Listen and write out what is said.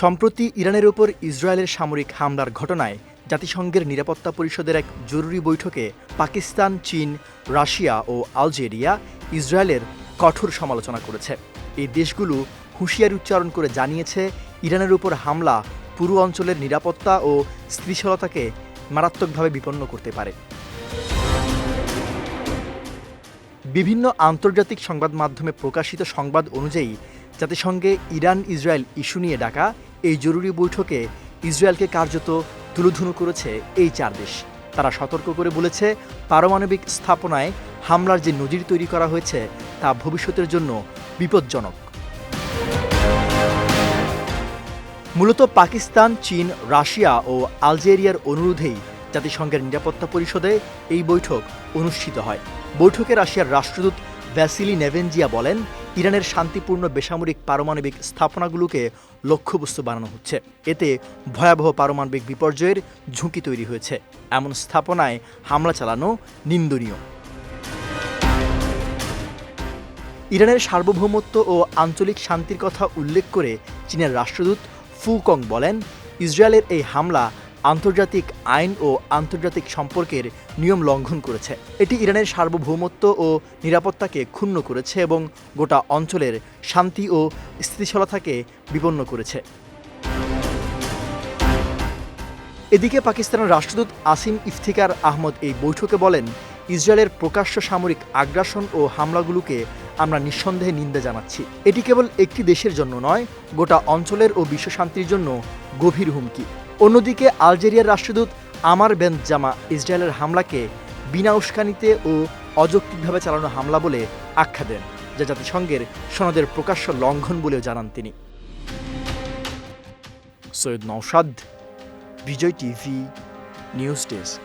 সম্প্রতি ইরানের উপর ইসরায়েলের সামরিক হামলার ঘটনায় জাতিসংঘের নিরাপত্তা পরিষদের এক জরুরি বৈঠকে পাকিস্তান, চীন, রাশিয়া ও আলজেরিয়া ইসরায়েলের কঠোর সমালোচনা করেছে। এই দেশগুলো হুঁশিয়ারি উচ্চারণ করে জানিয়েছে, ইরানের উপর হামলা পুরো অঞ্চলের নিরাপত্তা ও স্থিতিশীলতাকে মারাত্মকভাবে বিপন্ন করতে পারে। বিভিন্ন আন্তর্জাতিক সংবাদ মাধ্যমে প্রকাশিত সংবাদ অনুযায়ী জাতিসংঘে ইরান ইসরায়েল ইস্যু নিয়ে ডাকা এই জরুরি বৈঠকে ইসরায়েলকে কার্যত তুলোধুনো করেছে এই চার দেশ। তারা সতর্ক করে বলেছে, পারমাণবিক স্থাপনায় হামলার যে নজির তৈরি করা হয়েছে, তা ভবিষ্যতের জন্য বিপজ্জনক। মূলত পাকিস্তান, চীন, রাশিয়া ও আলজেরিয়ার অনুরোধেই জাতিসংঘের নিরাপত্তা পরিষদে এই বৈঠক অনুষ্ঠিত হয়। বৈঠকে রাশিয়ার রাষ্ট্রদূত ভ্যাসিলি নেভেনজিয়া বলেন ইরানের শান্তিপূর্ণ বেসামরিক পারমাণবিক স্থাপনাগুলোকে লক্ষ্যবস্তু বানানো হচ্ছে। এতে ভয়াবহ পারমাণবিক বিপর্যয়ের ঝুঁকি তৈরি হয়েছে। এমন স্থাপনায় হামলা চালানো নিন্দনীয়। ইরানের সার্বভৌমত্ব ও আঞ্চলিক শান্তির কথা উল্লেখ করে চীনের রাষ্ট্রদূত ফু কং বলেন, ইসরায়েলের এই হামলা আন্তর্জাতিক আইন ও আন্তর্জাতিক সম্পর্কের নিয়ম লঙ্ঘন করেছে। এটি ইরানের সার্বভৌমত্ব ও নিরাপত্তাকে ক্ষুণ্ণ করেছে এবং গোটা অঞ্চলের শান্তি ও স্থিতিশীলতাকে বিপন্ন করেছে। এদিকে পাকিস্তানের রাষ্ট্রদূত আসিম ইফতিকার আহমদ এই বৈঠকে বলেন, ইসরায়েলের প্রকাশ্য সামরিক আগ্রাসন ও হামলাগুলোকে আমরা নিঃসন্দেহে নিন্দা জানাচ্ছি। এটি কেবল একটি দেশের জন্য নয়, গোটা অঞ্চলের ও বিশ্বশান্তির জন্য গভীর হুমকি। অন্যদিকে আলজেরিয়ার রাষ্ট্রদূত আমার বেন জামা ইসরায়েলের হামলাকে বিনা উস্কানিতে ও অযৌক্তিকভাবে চালানো হামলা বলে আখ্যা দেন, যা জাতিসংঘের সনদের প্রকাশ্য লঙ্ঘন বলেও জানান তিনি। Syed Nausad Bijoy TV, news desk.